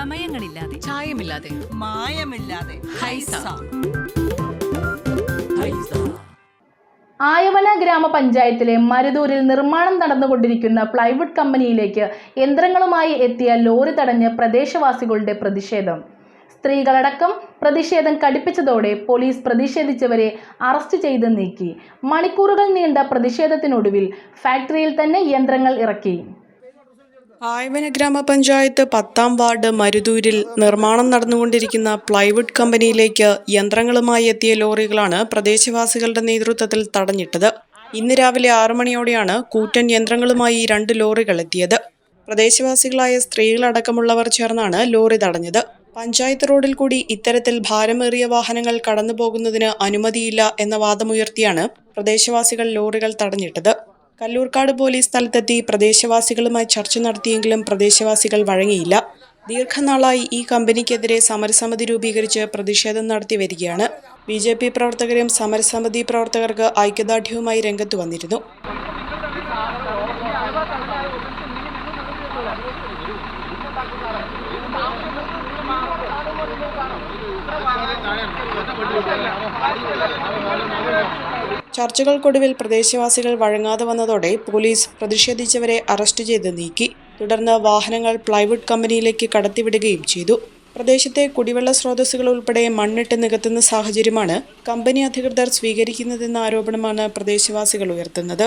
ചമയങ്ങളില്ലാതെ ചായമില്ലാതെ. മായമില്ലാതെ. ഹൈസ. ആയവന ഗ്രാമപഞ്ചായത്തിലെ മരുതൂരിൽ നിർമ്മാണം നടന്നുകൊണ്ടിരിക്കുന്ന പ്ലൈവുഡ് കമ്പനിയിലേക്ക് യന്ത്രങ്ങളുമായി എത്തിയ ലോറി തടഞ്ഞ് പ്രദേശവാസികളുടെ പ്രതിഷേധം. സ്ത്രീകളടക്കം പ്രതിഷേധം കടുപ്പിച്ചതോടെ പോലീസ് പ്രതിഷേധിച്ചവരെ അറസ്റ്റ് ചെയ്ത് നീക്കി. മണിക്കൂറുകൾ നീണ്ട പ്രതിഷേധത്തിനൊടുവിൽ ഫാക്ടറിയിൽ തന്നെ യന്ത്രങ്ങൾ ഇറക്കി. ആയവന ഗ്രാമപഞ്ചായത്ത് പത്താം വാർഡ് മരുതൂരിൽ നിർമ്മാണം നടന്നുകൊണ്ടിരിക്കുന്ന പ്ലൈവുഡ് കമ്പനിയിലേക്ക് യന്ത്രങ്ങളുമായി എത്തിയ ലോറികളാണ് പ്രദേശവാസികളുടെ നേതൃത്വത്തിൽ തടഞ്ഞിട്ടത്. ഇന്ന് രാവിലെ ആറു മണിയോടെയാണ് കൂറ്റൻ യന്ത്രങ്ങളുമായി രണ്ട് ലോറികൾ എത്തിയത്. പ്രദേശവാസികളായ സ്ത്രീകളടക്കമുള്ളവർ ചേർന്നാണ് ലോറി തടഞ്ഞത്. പഞ്ചായത്ത് റോഡിൽ കൂടി ഇത്തരത്തിൽ ഭാരമേറിയ വാഹനങ്ങൾ കടന്നുപോകുന്നതിന് അനുമതിയില്ല എന്ന വാദമുയർത്തിയാണ് പ്രദേശവാസികൾ ലോറികൾ തടഞ്ഞിട്ടത്. കല്ലൂർക്കാട് പോലീസ് സ്ഥലത്തെത്തി പ്രദേശവാസികളുമായി ചർച്ച നടത്തിയെങ്കിലും പ്രദേശവാസികൾ വഴങ്ങിയില്ല. ദീർഘനാളായി ഈ കമ്പനിക്കെതിരെ സമരസമിതി രൂപീകരിച്ച് പ്രതിഷേധം നടത്തി വരികയാണ്. ബി ജെ പി പ്രവർത്തകരും സമരസമിതി പ്രവർത്തകർക്ക് ഐക്യദാർഢ്യവുമായി രംഗത്ത് വന്നിരുന്നു. ചർച്ചകൾക്കൊടുവിൽ പ്രദേശവാസികൾ വഴങ്ങാതെ വന്നതോടെ പോലീസ് പ്രതിഷേധിച്ചവരെ അറസ്റ്റ് ചെയ്ത് നീക്കി. തുടർന്ന് വാഹനങ്ങൾ പ്ലൈവുഡ് കമ്പനിയിലേക്ക് കടത്തിവിടുകയും ചെയ്തു. പ്രദേശത്തെ കുടിവെള്ള സ്രോതസ്സുകൾ ഉൾപ്പെടെ മണ്ണിട്ട് നികത്തുന്ന സാഹചര്യമാണ് കമ്പനി അധികൃതർ സ്വീകരിക്കുന്നതെന്ന ആരോപണമാണ് പ്രദേശവാസികൾ ഉയർത്തുന്നത്.